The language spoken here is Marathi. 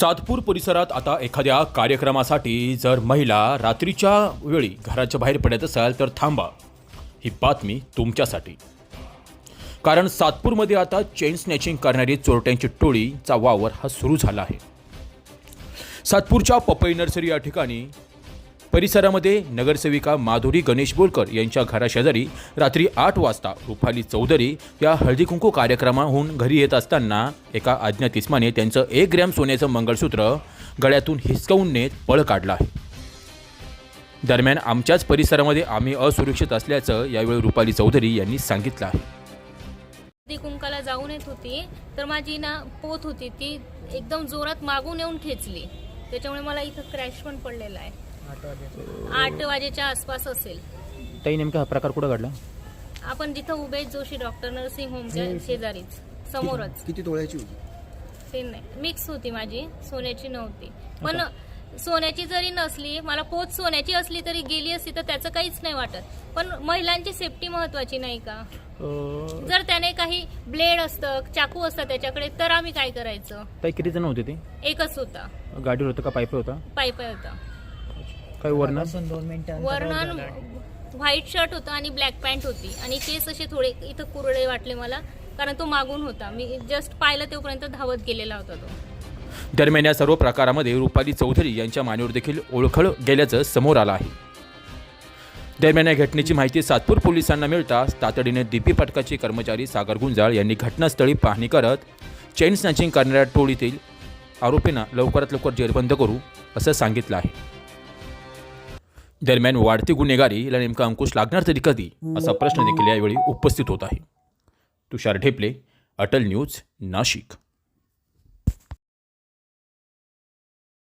सातपूर परिसरात आता एखाद्या कार्यक्रमासाठी जर महिला रात्रीच्या वेळी घराच्या बाहेर पडत असाल तर थांबा. ही बातमी तुमच्यासाठी. कारण सातपूरमध्ये आता चेन स्नॅचिंग करणारी चोरट्यांची टोळीचा वावर हा सुरू झाला आहे. सातपूरच्या पपई नर्सरी या ठिकाणी परिसरामध्ये नगरसेविका माधुरी गणेश बोरकर यांच्या घराशेजारी रात्री आठ वाजता रुपाली चौधरी या हळदीकुंकू कार्यक्रमाहून घरी येत असताना एका अज्ञात इस्माने त्यांचं एक ग्रॅम सोन्याचं मंगळसूत्र गळ्यातून हिसकवून नेत पळ काढलं आहे. दरम्यान आमच्याच परिसरामध्ये आम्ही असुरक्षित असल्याचं यावेळी रुपाली चौधरी यांनी सांगितलं आहे. ती कुंकाला जाऊन येत होती तर माझी ना पोत होती ती एकदम जोरात मागून येऊन ठेचली त्याच्यामुळे मला इथं क्रॅश पण पडलेला आहे. आठ वाजेच्या आसपास असेल. ताई नेमका हा प्रकार कुठं घडला? आपण जिथं उभे आहेत, जोशी डॉक्टर नर्सिंग होमच्या शेजारीच समोरच. किती तोळ्याची होती? ते नाही. मिक्स होती माझी. सोन्याची नव्हती. पण सोन्याची जरी नसली मला पोत सोन्याची असली तरी गेली असती तर त्याचं काहीच नाही वाटत. पण महिलांची सेफ्टी महत्वाची नाही का? जर त्याने काही ब्लेड असतं चाकू असतं त्याच्याकडे तर आम्ही काय करायचं? ताई किती जण होते ते? एकच होता. गाडीवर होतं का पाईप होता? पाय पाय होता. काही वर्ण वर्णन व्हाईट शर्ट होतं आणि ब्लॅक पॅन्ट होती. आणि केस असे थोडे इथं कुरडे वाटले मला कारण तो मागून होता. मी जस्ट पाहिलं तेव्हापर्यंत धावत गेलेला होता तो. दरम्यान या सर्व प्रकारामध्ये रुपाली चौधरी यांच्या मानेवर देखील ओळखळ गेल्याचं समोर आलं आहे. दरम्यान या घटनेची माहिती सातपूर पोलिसांना मिळताच तातडीने दीपी पथकाचे कर्मचारी सागर गुंजाळ यांनी घटनास्थळी पाहणी करत चेन स्नॅचिंग करणाऱ्या टोळीतील आरोपींना लवकरात लवकर जेरबंद करू असं सांगितलं आहे. दरम्यान वाढती गुन्हेगारीला नेमका अंकुश लागणार तरी कधी असा प्रश्न देखील यावेळी उपस्थित होत आहे. तुषार ढेपले अटल न्यूज नाशिक.